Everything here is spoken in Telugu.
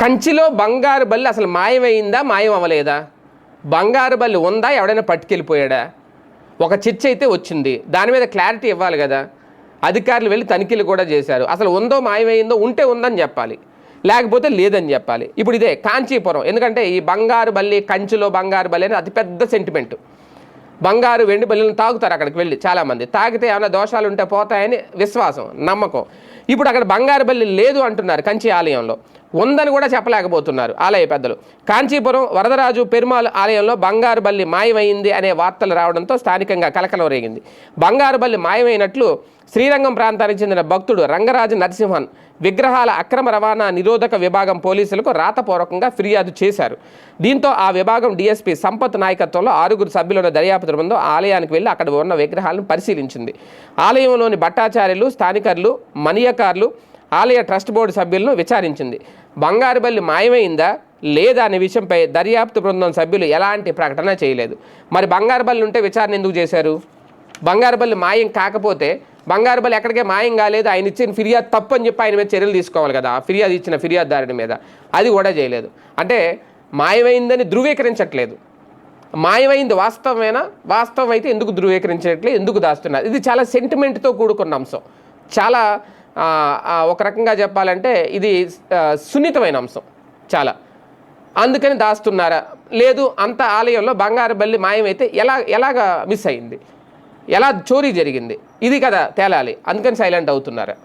కంచిలో బంగారు బల్లి అసలు మాయమైందా మాయం అవ్వలేదా బంగారు బల్లి ఉందా? ఎవడైనా పట్టుకెళ్ళిపోయాడా? ఒక చర్చ అయితే వచ్చింది. దాని మీద క్లారిటీ ఇవ్వాలి కదా. అధికారులు వెళ్ళి తనిఖీలు కూడా చేశారు. అసలు ఉందో మాయమైందో ఉంటే ఉందని చెప్పాలి. లేకపోతే లేదని చెప్పాలి. ఇప్పుడు ఇదే కాంచీపురం. ఎందుకంటే ఈ బంగారు బల్లి కంచిలో బంగారు బల్లి అనేది అతిపెద్ద సెంటిమెంట్ బంగారు వెండి బల్లిని తాగుతారు అక్కడికి వెళ్ళి చాలామంది. తాగితే ఏమైనా దోషాలు ఉంటే పోతాయని విశ్వాసం నమ్మకం. ఇప్పుడు అక్కడ బంగారు బల్లి లేదు అంటున్నారు కంచి ఆలయంలో. ఉందని కూడా చెప్పలేకపోతున్నారు ఆలయ పెద్దలు. కాంచీపురం వరదరాజు పెరుమాళ్ ఆలయంలో బంగారు బల్లి మాయమైంది అనే వార్తలు రావడంతో స్థానికంగా కలకలం రేగింది. బంగారు బల్లి మాయమైనట్లు శ్రీరంగం ప్రాంతానికి చెందిన భక్తుడు రంగరాజు నరసింహన్ విగ్రహాల అక్రమ రవాణా నిరోధక విభాగం పోలీసులకు రాతపూర్వకంగా ఫిర్యాదు చేశారు. దీంతో ఆ విభాగం డీఎస్పీ సంపత్ నాయకత్వంలో ఆరుగురు సభ్యుల దర్యాప్తు బృందం ఆలయానికి వెళ్ళి అక్కడ ఉన్న విగ్రహాలను పరిశీలించింది. ఆలయంలోని భట్టాచార్యులు స్థానికర్లు మనియకారులు ఆలయ ట్రస్ట్ బోర్డు సభ్యులను విచారించింది. బంగారుబల్లి మాయమైందా లేదా అనే విషయంపై దర్యాప్తు బృందం సభ్యులు ఎలాంటి ప్రకటన చేయలేదు. మరి బంగారుబల్లి ఉంటే విచారణ ఎందుకు చేశారు? బంగారుబల్లి మాయం కాకపోతే బంగారుబల్లి ఎక్కడికే మాయం కాలేదు. ఆయన ఇచ్చిన ఫిర్యాదు తప్పు అని చెప్పి ఆయన మీద చర్యలు తీసుకోవాలి కదా. ఫిర్యాదు ఇచ్చిన ఫిర్యాదుదారుని మీద. అది కూడా చేయలేదు. అంటే మాయమైందని ధృవీకరించట్లేదు. మాయమైంది వాస్తవమేనా? వాస్తవం అయితే ఎందుకు ధృవీకరించట్లేదు? ఎందుకు దాస్తున్నారు? ఇది చాలా సెంటిమెంట్తో కూడుకున్న అంశం. చాలా ఒక రకంగా చెప్పాలంటే ఇది సున్నితమైన అంశం చాలా. అందుకని దాస్తున్నారా? లేదు అంత ఆలయంలో బంగారు బల్లి మాయమైతే ఎలా ఎలాగా మిస్ అయింది? ఎలా చోరీ జరిగింది? ఇది కదా తేలాలి. అందుకని సైలెంట్ అవుతున్నారా?